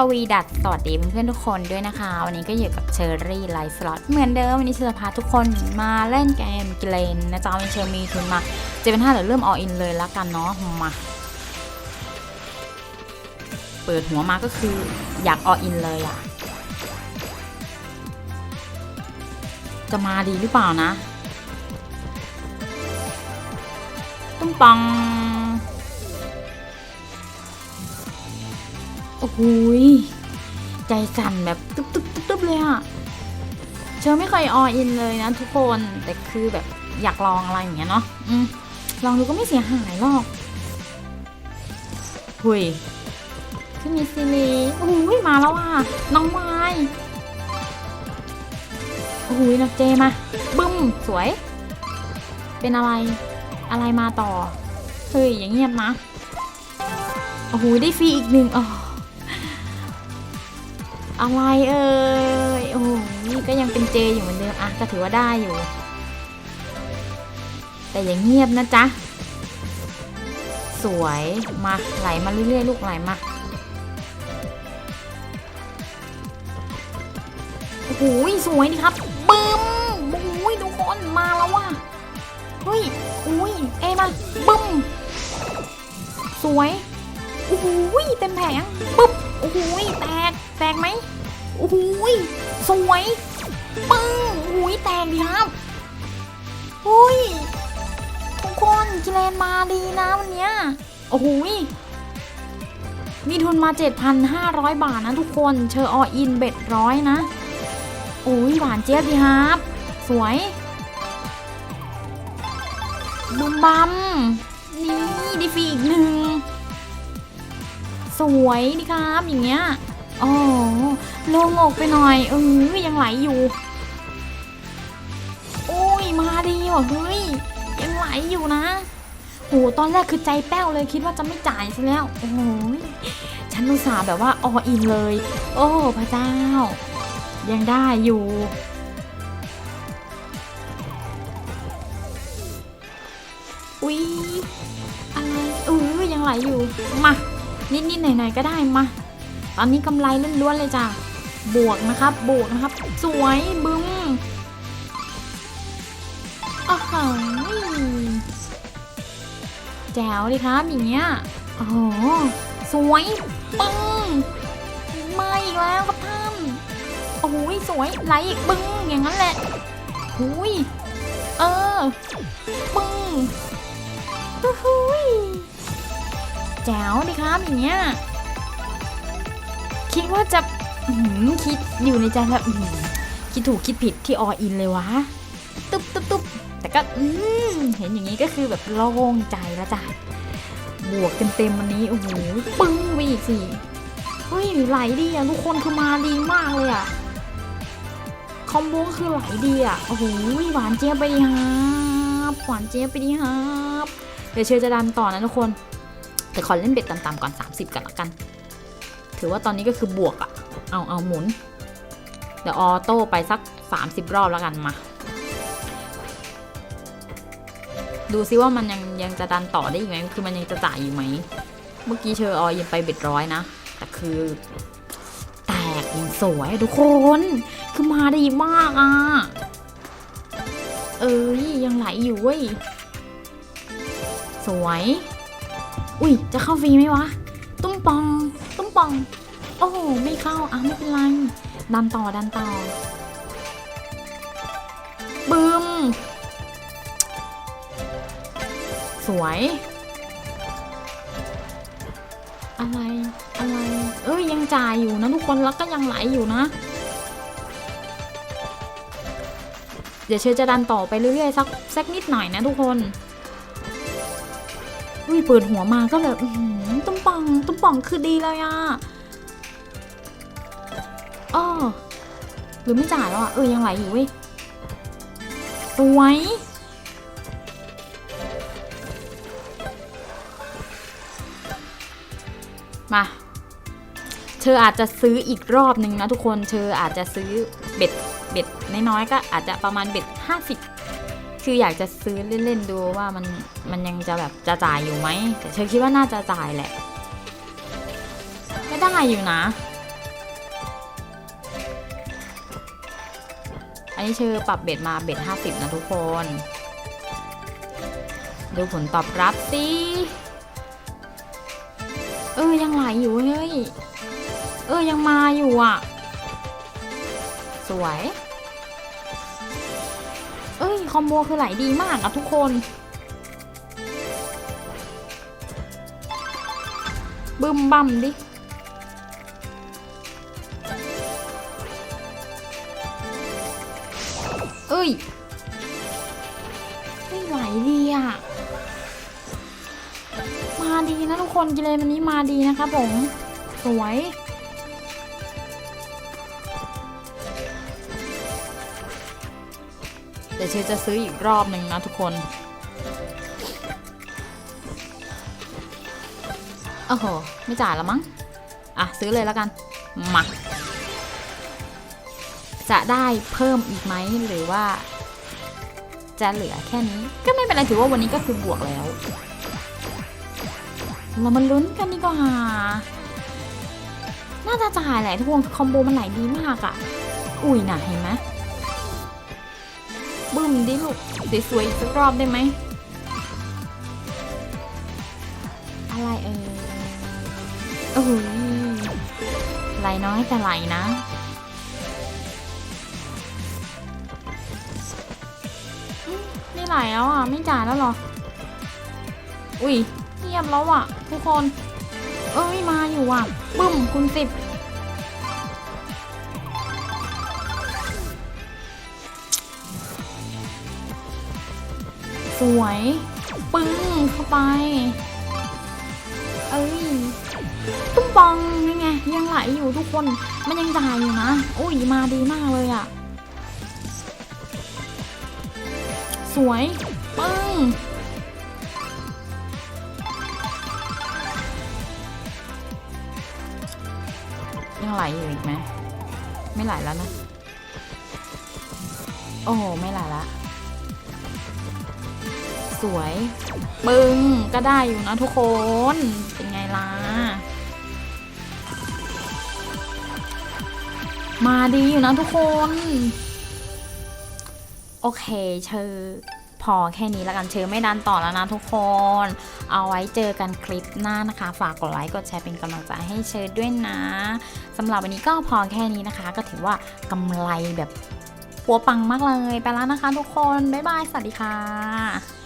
สวีดัสสวัสดีเพื่อนๆทุกคนด้วยนะคะ วันนี้ก็อยู่กับเชอรี่ไลฟ์สล็อตเหมือนเดิม วันนี้เชอพาทุกคนมาเล่นเกมกิเลนนะจ๊ะวันนี้เชอร์มีทุนมาเจ็ดพันห้าเดี๋ยวเริ่มออินเลยละกันเนาะมาเปิดหัวมาก็คืออยากออินเลยอะจะมาดีหรือเปล่านะตุ้มปัง อ้โหยใจสั่นแบบตึ๊บตึ๊บตึ๊บตึ๊บเลยอะเชอไม่เคยออินเลยนะทุกคนแต่คือแบบอยากลองอะไรอย่างเงี้ยเนาะอืมลองดูก็ไม่เสียหายหรอกหุยคือมีซีรีโอ้โหยมาแล้วอะน้องไม้โอ้โหยนักเจมาบึ้มสวย เป็นอะไรอะไรมาต่อเฮ้ยอย่างเงียบนะโอ้โหได้ฟรีอีกหนึ่งอ๋อ อะไรเอ่ยโอ้โหนี่ก็ยังเป็นเจอยู่เหมือนเดิมอะก็ถือว่าได้อยู่ แต่อย่างเงียบนะจ๊ะ สวยมาไหลมาเรื่อยๆลูกไหลมาโอ้โหสวยดีครับบึ้มโอ้โหทุกคนมาแล้วว่ะเฮ้ยอุ้ยเอมาบึ้มสวยโอ้โหเต็มแผงปึ๊บโอ้โหแตก แตกไหมโอ้โหสวยปึ้งโอ้โหแตกดีครับโอ้ยทุกคนกิเลนมาดีนะวันเนี้ยโอ้โหมีทุนมา 7,500 บาทนะทุกคนเชอออินเบ็ดร้อยนะโอ้ยหวานเจี๊ยบดีครับ สวยบุมบัมนี่ดีฟีอีกหนึ่ง สวยดีครับ อย่างเงี้ย อ๋อโลงอกไปหน่อยเออยังไหลอยู่โอ้ยมาดีว่ะเฮ้ยยังไหลอยู่นะโหตอนแรกคือใจแป้วเลยคิดว่าจะไม่จ่ายซะแล้วโอ้ยฉันอุตส่าห์แบบว่าออินเลย โอ้พระเจ้า ยังได้อยู่อุ๊ยอะไรเออยังไหลอยู่มานิดๆหน่อยๆก็ได้มา ตอนนี้กำไรล้วนๆเลยจ้ะ บวกนะครับ บวกนะครับ สวยบึ้มอ้าวแจ๋วดิครับอย่างเงี้ยโอ้โหสวยปึ้งมาอีกแล้วครับท่านโอ้โหสวยไหลอีกปึ้งอย่างนั้นแหละหุยเออปึ้งฮู้หุยแจ๋วดีครับอย่างเงี้ย คิดว่าจะคิดอยู่ในใจแล้วคิดถูกคิดผิดที่ออินเลยวะ ตุ๊บตุ๊บตุ๊บแต่ก็เห็นอย่างนี้ก็คือแบบโล่งใจแล้วจ้ะบวกเต็มเต็มๆวันนี้โอ้โหปึ้งไปอีกสิเฮ้ยไหลดีอะทุกคนคือมาดีมากเลยอะคอมโบคือไหลดีอะโอ้โหหวานเจี๊ยบไปดีครับหวานเจี๊ยบไปดีครับเดี๋ยวเชอจะดันต่อนะทุกคน แต่ขอเล่นเบ็ดต่ำๆก่อน 30 กันละกัน ถือว่าตอนนี้ก็คือบวกอะเอาเอาหมุน เดี๋ยวออโต้ไปสัก 30 รอบแล้วกันมา ดูซิว่ามันยังยังจะดันต่อได้อีกไหมคือมันยังจะจ่ายอยู่ไหม เมื่อกี้เชอออยังไปเบ็ดร้อยนะ แต่คือแตกยังสวยทุกคน คือมาดีมากอะ เอ้ยยังไหลอยู่เว้ย สวย อุ้ยจะเข้าฟรีไหมวะ ตุ้มปอง ตุ้มปอง โอ้โห ไม่เข้าอะไม่เป็นไร ดันต่อดันต่อบึ้ม สวย อะไร อะไร เอ้ย ยังจ่ายอยู่นะทุกคนแล้วก็ยังไหลอยู่นะ เดี๋ยวเชอจะดันต่อไปเรื่อยๆ สักสักนิดหน่อยนะทุกคน อุ้ยเปิดหัวมาก็แบบ อื้อหือ ตุ้มป่องตุ้มป่องคือดีเลยอะอ้อหรือไม่จ่ายแล้วอะเออ ยังไหลอยู่เว้ยสวยมา เธออาจจะซื้ออีกรอบหนึ่งนะทุกคน เธออาจจะซื้อเบ็ด เบ็ดน้อยๆก็อาจจะประมาณเบ็ดห้าสิบคืออยากจะซื้อเล่นๆดูว่ามันมันยังจะแบบจะจ่ายอยู่ไหมแต่เชอคิดว่าน่าจะจ่ายแหละ ได้อยู่นะ อันนี้ชื่อปรับเบ็ดมาเบ็ดห้าสิบนะทุกคน ดูผลตอบรับสิ เออ ยังไหลอยู่เฮ้ย เออ ยังมาอยู่อะ สวย เอ้ย คอมโบคือไหลดีมากอะทุกคนบึมบั่มดิ ย ไม่ไหลดีอะ มาดีนะทุกคนกิเลนวันนี้มาดีนะครับผม สวยเดี๋ยวเชจะซื้ออีกรอบหนึ่งนะทุกคน โอ้โห ไม่จ่ายแล้วมั้ง อะ ซื้อเลยแล้วกัน มา จะได้เพิ่มอีกไหมหรือว่า จะเหลือแค่นี้ ก็ไม่เป็นไรถือว่าวันนี้ก็คือบวกแล้ว เรามาลุ้นกันดีกว่าน่าจะจ่ายแหละทุกคนคอมโบมันไหลดีมากอะ่ะ อุ้ยน่ะเห็นไหมบึ้มดิลูกสวยๆอีกสักรอบได้ไหมอะไรเออโอ้โหไหลน้อยแต่ไหลนะ ไหลแล้วอะ ไม่จ่ายแล้วหรอ อุ้ยเงียบแล้วอะ ทุกคน เอ้ยมาอยู่อะบึ้มคุณสิบสวย ปึ้งเข้าไป เอ้ยตุ้มปองนี่ไงยังไหลอยู่ทุกคน มันยังจ่ายอยู่นะ อุ้ยมาดีมากเลยอะ สวยปึ้งยังไหลอยู่อีกไหมไม่ไหลแล้วนะ โอ้โห ไม่ไหลละ สวยปึ้งก็ได้อยู่นะทุกคน เป็นไงล่ะ มาดีอยู่นะทุกคน โอเคเชอพอแค่นี้แล้วกันเชิญไม่ดันต่อแล้วนะทุกคน เอาไว้เจอกันคลิปหน้านะคะ ฝากกดไลค์กดแชร์เป็นกำลังใจให้เชิญด้วยนะสำหรับวันนี้ก็พอแค่นี้นะคะ ก็ถือว่ากำไรแบบปัวปังมากเลย ไปแล้วนะคะทุกคน บ๊ายบาย สวัสดีค่ะ